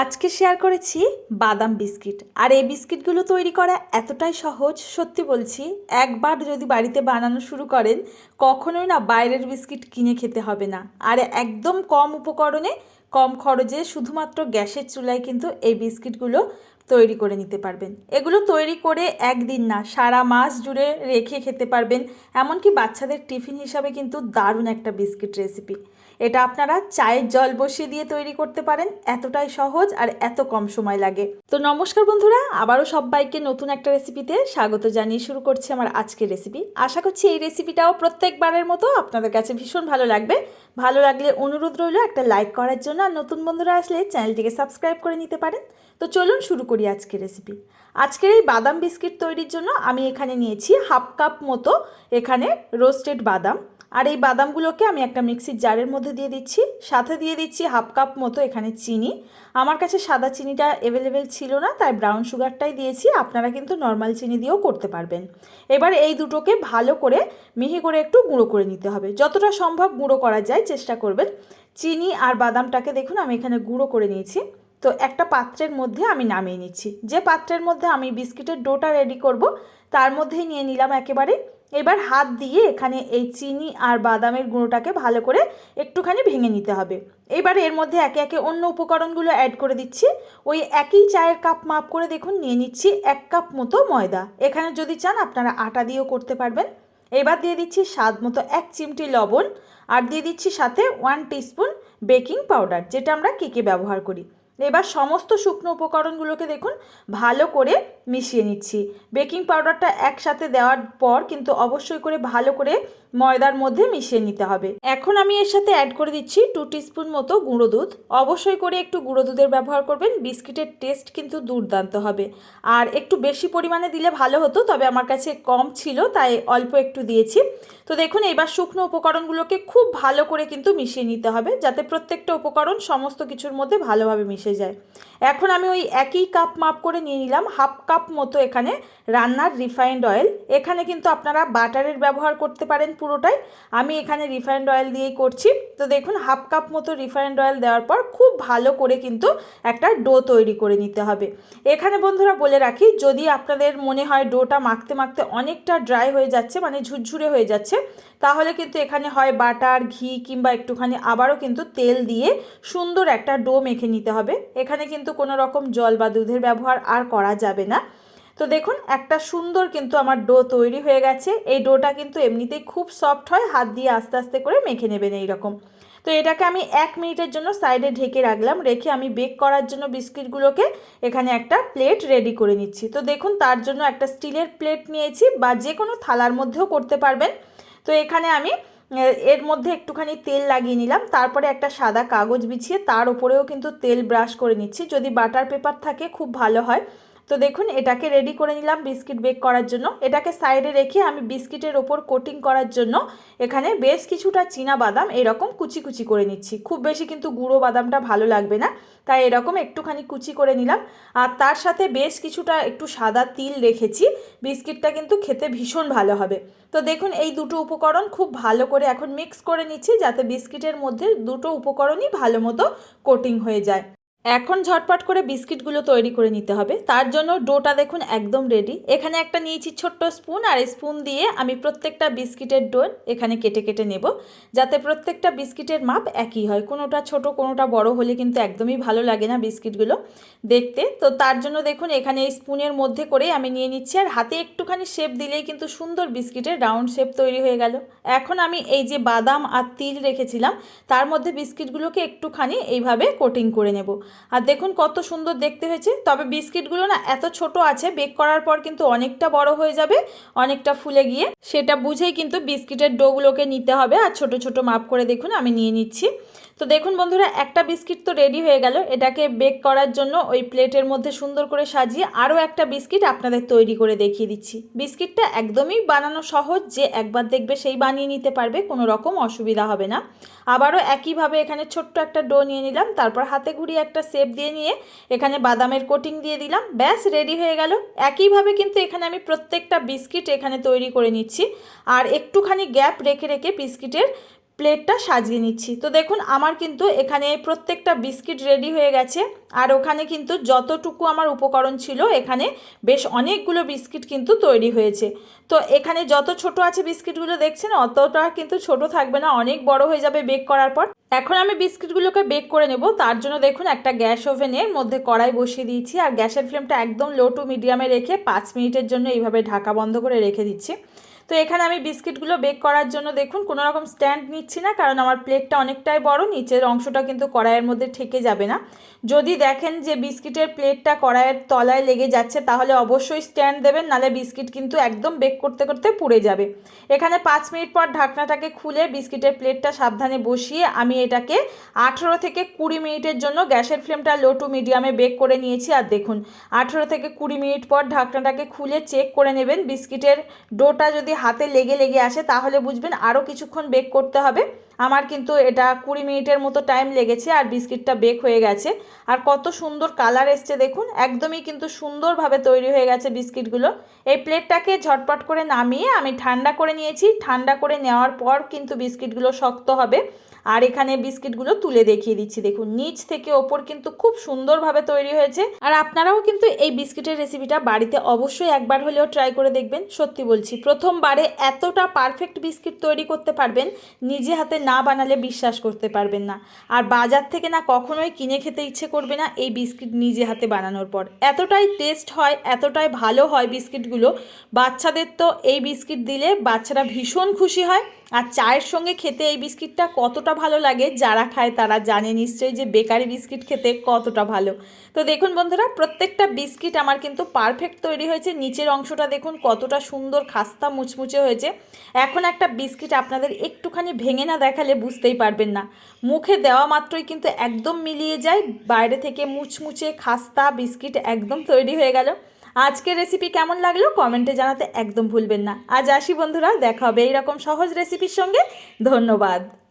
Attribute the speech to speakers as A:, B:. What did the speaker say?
A: আজকে শেয়ার করেছি বাদাম বিস্কিট। আর এই বিস্কিটগুলো তৈরি করা এতটাই সহজ, সত্যি বলছি, একবার যদি বাড়িতে বানানো শুরু করেন, কখনোই না বাইরের বিস্কিট কিনে খেতে হবে না। আর একদম কম উপকরণে, কম খরচে শুধুমাত্র গ্যাসের চুলায় কিন্তু এই বিস্কিটগুলো তৈরি করে নিতে পারবেন। এগুলো তৈরি করে একদিন না, সারা মাস জুড়ে রেখে খেতে পারবেন। এমনকি বাচ্চাদের টিফিন হিসাবে কিন্তু দারুণ একটা বিস্কিট রেসিপি এটা আপনারা চায়ের জল বসিয়ে দিয়ে তৈরি করতে পারেন। এতটাই সহজ আর এত কম সময় লাগে। তো নমস্কার বন্ধুরা, আবারও সবাইকে নতুন একটা রেসিপিতে স্বাগত জানিয়ে শুরু করছি আমার আজকের রেসিপি আশা করছি এই রেসিপিটাও প্রত্যেকবারের মতো আপনাদের কাছে ভীষণ ভালো লাগবে। ভালো লাগলে অনুরোধ রইল একটা লাইক করার জন্য, আর নতুন বন্ধুরা আসলে চ্যানেলটিকে সাবস্ক্রাইব করে নিতে পারেন। তো চলুন শুরু করি আজকের রেসিপি আজকের এই বাদাম বিস্কিট তৈরির জন্য আমি এখানে নিয়েছি হাফ কাপ মতো এখানে রোস্টেড বাদাম। আর এই বাদামগুলোকে আমি একটা মিক্সির জারের মধ্যে দিয়ে দিচ্ছি, সাথে দিয়ে দিচ্ছি হাফ কাপ মতো এখানে চিনি। আমার কাছে সাদা চিনিটা অ্যাভেলেবেল ছিল না, তাই ব্রাউন সুগারটাই দিয়েছি। আপনারা কিন্তু নর্মাল চিনি দিয়েও করতে পারবেন। এবার এই দুটোকে ভালো করে, মিহি করে একটু গুঁড়ো করে নিতে হবে। যতটা সম্ভব গুঁড়ো করা যায়, চেষ্টা করবেন। চিনি আর বাদামটাকে দেখুন, আমি এখানে গুঁড়ো করে নিয়েছি। তো একটা পাত্রের মধ্যে আমি নামিয়ে নিচ্ছি। যে পাত্রের মধ্যে আমি বিস্কিটের ডোটা রেডি করব তার মধ্যেই নিয়ে নিলাম একেবারে। এবার হাত দিয়ে এখানে এই চিনি আর বাদামের গুঁড়োটাকে ভালো করে একটুখানি ভেঙে নিতে হবে। এবার এর মধ্যে একে একে অন্য উপকরণগুলো অ্যাড করে দিচ্ছি। ওই একই চায়ের কাপ মাপ করে দেখুন, নিয়ে নিচ্ছি এক কাপ মতো ময়দা। এখানে যদি চান আপনারা আটা দিয়েও করতে পারবেন। এবার দিয়ে দিচ্ছি স্বাদ মতো এক চিমটি লবণ। আর দিয়ে দিচ্ছি সাথে ওয়ান টিস্পুন বেকিং পাউডার যেটা আমরা কেকে ব্যবহার করি। এবার সমস্ত শুকনো উপকরণগুলোকে দেখুন, ভালো করে মিশিয়ে নিচ্ছি। বেকিং পাউডারটা একসাথে দেওয়ার পর কিন্তু অবশ্যই করে ভালো করে ময়দার মধ্যে মিশিয়ে নিতে হবে। এখন আমি এর সাথে অ্যাড করে দিচ্ছি টু টিস্পুন মতো গুঁড়ো দুধ। অবশ্যই করে একটু গুঁড়ো দুধের ব্যবহার করবেন, বিস্কিটের টেস্ট কিন্তু দুর্দান্ত হবে। আর একটু বেশি পরিমাণে দিলে ভালো হতো, তবে আমার কাছে কম ছিল, তাই অল্প একটু দিয়েছি। তো দেখুন, এবার শুকনো উপকরণগুলোকে খুব ভালো করে কিন্তু মিশিয়ে নিতে হবে, যাতে প্রত্যেকটা উপকরণ সমস্ত কিছুর মধ্যে ভালোভাবে মিশে যায়। এখন আমি ওই একই কাপ মাপ করে নিয়ে নিলাম হাফ কাপ মতো এখানে রান্নার রিফাইন্ড অয়েল এখানে কিন্তু আপনারা বাটারের ব্যবহার করতে পারেন পুরোটাই। আমি এখানে রিফাইন্ড অয়েল দিয়েই করছি। তো দেখুন হাফ কাপ মতো রিফাইন্ড অয়েল দেওয়ার পর খুব ভালো করে কিন্তু একটা ডো তৈরি করে নিতে হবে। এখানে বন্ধুরা বলে রাখি, যদি আপনাদের মনে হয় ডোটা মাখতে মাখতে অনেকটা ড্রাই হয়ে যাচ্ছে মানে ঝুরঝুরে হয়ে যাচ্ছে, তাহলে কিন্তু এখানে হয় বাটার, ঘি কিংবা একটুখানি আবারও কিন্তু তেল দিয়ে সুন্দর একটা ডো মেখে নিতে হবে। এখানে কিন্তু কোনো রকম জল বা দুধের ব্যবহার আর করা যাবে না। তো দেখুন, একটা সুন্দর কিন্তু আমার ডো তৈরি হয়ে গেছে। এই ডোটা কিন্তু এমনিতেই খুব সফট হয়, হাত দিয়ে আস্তে আস্তে করে মেখে নেবেন এইরকম। তো এটাকে আমি এক মিনিটের জন্য সাইডে ঢেকে রাখলাম, রেখে আমি বেক করার জন্য বিস্কিটগুলোকে এখানে একটা প্লেট রেডি করে নিচ্ছি। তো দেখুন, তার জন্য একটা স্টিলের প্লেট নিয়েছি বা যে কোনো থালার মধ্যেও করতে পারবেন। তো এখানে আমি এর মধ্যে একটুখানি তেল লাগিয়ে নিলাম, তারপরে একটা সাদা কাগজ বিছিয়ে তার উপরেও কিন্তু তেল ব্রাশ করে নিচ্ছি। যদি বাটার পেপার থাকে, খুব ভালো হয়। তো দেখুন, এটাকে রেডি করে নিলাম বিস্কিট বেক করার জন্য। এটাকে সাইডে রেখে আমি বিস্কিটের ওপর কোটিং করার জন্য এখানে বেশ কিছুটা চীনা বাদাম এরকম কুচি কুচি করে নিচ্ছি। খুব বেশি কিন্তু গুঁড়ো বাদামটা ভালো লাগবে না, তাই এরকম একটুখানি কুচি করে নিলাম। আর তার সাথে বেশ কিছুটা একটু সাদা তিল রেখেছি বিস্কিটটা কিন্তু খেতে ভীষণ ভালো হবে। তো দেখুন, এই দুটো উপকরণ খুব ভালো করে এখন মিক্স করে নিচ্ছি, যাতে বিস্কিটের মধ্যে দুটো উপকরণই ভালো মতো কোটিং হয়ে যায়। এখন ঝটপট করে বিস্কিটগুলো তৈরি করে নিতে হবে। তার জন্য ডোটা দেখুন একদম রেডি এখানে একটা নিয়েছি ছোট্ট স্পুন আর এই স্পুন দিয়ে আমি প্রত্যেকটা বিস্কিটের ডো এখানে কেটে কেটে নেব। যাতে প্রত্যেকটা বিস্কিটের মাপ একই হয়। কোনোটা ছোট, কোনোটা বড় হলে কিন্তু একদমই ভালো লাগে না বিস্কিটগুলো দেখতে। তো তার জন্য দেখুন এখানে এই স্পুনের মধ্যে করে আমি নিয়ে নিচ্ছি। আর হাতে একটুখানি শেপ দিলেই কিন্তু সুন্দর বিস্কিটের রাউন্ড শেপ তৈরি হয়ে গেল। এখন আমি এই যে বাদাম আর তিল রেখেছিলাম, তার মধ্যে বিস্কিটগুলোকে একটুখানি এইভাবে কোটিং করে নেব। আর দেখুন কত সুন্দর দেখতে হয়েছে। তবে বিস্কিটগুলো না এত ছোট আছে, বেক করার পর কিন্তু অনেকটা বড় হয়ে যাবে, অনেকটা ফুলে গিয়ে। সেটা বুঝেই কিন্তু বিস্কিটের ডোগুলোকে নিতে হবে। আর ছোট ছোট মাপ করে দেখুন, আমি নিয়ে নিচ্ছি। তো দেখুন বন্ধুরা, একটা বিস্কিট তো রেডি হয়ে গেল। এটাকে বেক করার জন্য ওই প্লেটের মধ্যে সুন্দর করে সাজিয়ে আরও একটা বিস্কিট আপনাদের তৈরি করে দেখিয়ে দিচ্ছি। বিস্কিটটা একদমই বানানো সহজ, যে একবার দেখবে সেই বানিয়ে নিতে পারবে, কোনো রকম অসুবিধা হবে না। আবারও একইভাবে এখানে ছোট্ট একটা ডো নিয়ে নিলাম, তারপর হাতে ঘুরিয়ে একটা শেপ দিয়ে নিয়ে এখানে বাদামের কোটিং দিয়ে দিলাম, ব্যাস রেডি হয়ে গেল। একইভাবে কিন্তু এখানে আমি প্রত্যেকটা বিস্কিট এখানে তৈরি করে নিচ্ছি। আর একটুখানি গ্যাপ রেখে রেখে বিস্কিটের প্লেটটা সাজিয়ে নিচ্ছি। তো দেখুন, আমার কিন্তু এখানে প্রত্যেকটা বিস্কিট রেডি হয়ে গেছে। আর ওখানে কিন্তু যতটুকু আমার উপকরণ ছিল, এখানে বেশ অনেকগুলো বিস্কিট কিন্তু তৈরি হয়েছে। তো এখানে যত ছোট আছে বিস্কিটগুলো দেখছেন, অতটা কিন্তু ছোট থাকবে না, অনেক বড় হয়ে যাবে বেক করার পর। এখন আমি বিস্কিটগুলোকে বেক করে নেব। তার জন্য দেখুন, একটা গ্যাস ওভেনের মধ্যে কড়াই বসিয়ে দিয়েছি। আর গ্যাসের ফ্লেমটা একদম লো টু মিডিয়ামে রেখে পাঁচ মিনিটের জন্য এইভাবে ঢাকা বন্ধ করে রেখে দিচ্ছি। তো এখানে আমি বিস্কিটগুলো বেক করার জন্য দেখুন কোনো রকম স্ট্যান্ড নিচ্ছি না, কারণ আমার প্লেটটা অনেকটাই বড়, নিচের অংশটা কিন্তু কড়াইয়ের মধ্যে ঠেকে যাবে না। যদি দেখেন যে বিস্কিটের প্লেটটা কড়াইয়ের তলায় লেগে যাচ্ছে, তাহলে অবশ্যই স্ট্যান্ড দেবেন, নালে বিস্কিট কিন্তু একদম বেক করতে করতে পুড়ে যাবে। এখানে পাঁচ মিনিট পর ঢাকনাটাকে খুলে বিস্কিটের প্লেটটা সাবধানে বসিয়ে আমি এটাকে আঠেরো থেকে কুড়ি মিনিটের জন্য গ্যাসের ফ্লেমটা লো টু মিডিয়ামে বেক করে নিয়েছি। আর দেখুন, আঠেরো থেকে কুড়ি মিনিট পর ঢাকনাটাকে খুলে চেক করে নেবেন, বিস্কিটের ডোটা যদি হাতে লেগে লেগে আসে তাহলে বুঝবেন আরও কিছুক্ষণ বেক করতে হবে। আমার কিন্তু এটা কুড়ি মিনিটের মতো টাইম লেগেছে আর বিস্কিটটা বেক হয়ে গেছে। আর কত সুন্দর কালার এসছে দেখুন, একদমই কিন্তু সুন্দরভাবে তৈরি হয়ে গেছে বিস্কিটগুলো। এই প্লেটটাকে ঝটপট করে নামিয়ে আমি ঠান্ডা করে নিয়েছি। ঠান্ডা করে নেওয়ার পর কিন্তু বিস্কিটগুলো শক্ত হবে। আর এখানে বিস্কিটগুলো তুলে দেখিয়ে দিচ্ছি, দেখুন, নিচ থেকে ওপর কিন্তু খুব সুন্দরভাবে তৈরি হয়েছে। আর আপনারাও কিন্তু এই বিস্কিটের রেসিপিটা বাড়িতে অবশ্যই একবার হলেও ট্রাই করে দেখবেন। সত্যি বলছি, প্রথমবারে এতটা পারফেক্ট বিস্কিট তৈরি করতে পারবেন, নিজে হাতে না বানালে বিশ্বাস করতে পারবেন না। আর বাজার থেকে না কখনোই কিনে খেতে ইচ্ছে করবে না এই বিস্কিট নিজে হাতে বানানোর পর। এতটাই টেস্ট হয়, এতটাই ভালো হয় বিস্কিটগুলো, বাচ্চাদের তো এই বিস্কিট দিলে বাচ্চারা ভীষণ খুশি হয়। আর চায়ের সঙ্গে খেতে এই বিস্কিটটা কতটা ভালো লাগে যারা খায় তারা জানে নিশ্চয়ই যে বেকারি বিস্কিট খেতে কতটা ভালো। তো দেখুন বন্ধুরা, প্রত্যেকটা বিস্কিট আমার কিন্তু পারফেক্ট তৈরি হয়েছে। নিচের অংশটা দেখুন কতটা সুন্দর খাস্তা মুচমুচে হয়েছে। এখন একটা বিস্কিট আপনাদের একটুখানি ভেঙে না দেখালে বুঝতেই পারবেন না। মুখে দেওয়া মাত্রই কিন্তু একদম মিলিয়ে যায়, বাইরে থেকে মুচমুচে খাস্তা বিস্কিট একদম তৈরি হয়ে গেল। আজকের রেসিপি কেমন লাগল? কমেন্টে জানাতে একদম ভুলবেন না। আজ আসি বন্ধুরা, দেখা হবে এইরকম সহজ রেসিপির সঙ্গে। ধন্যবাদ।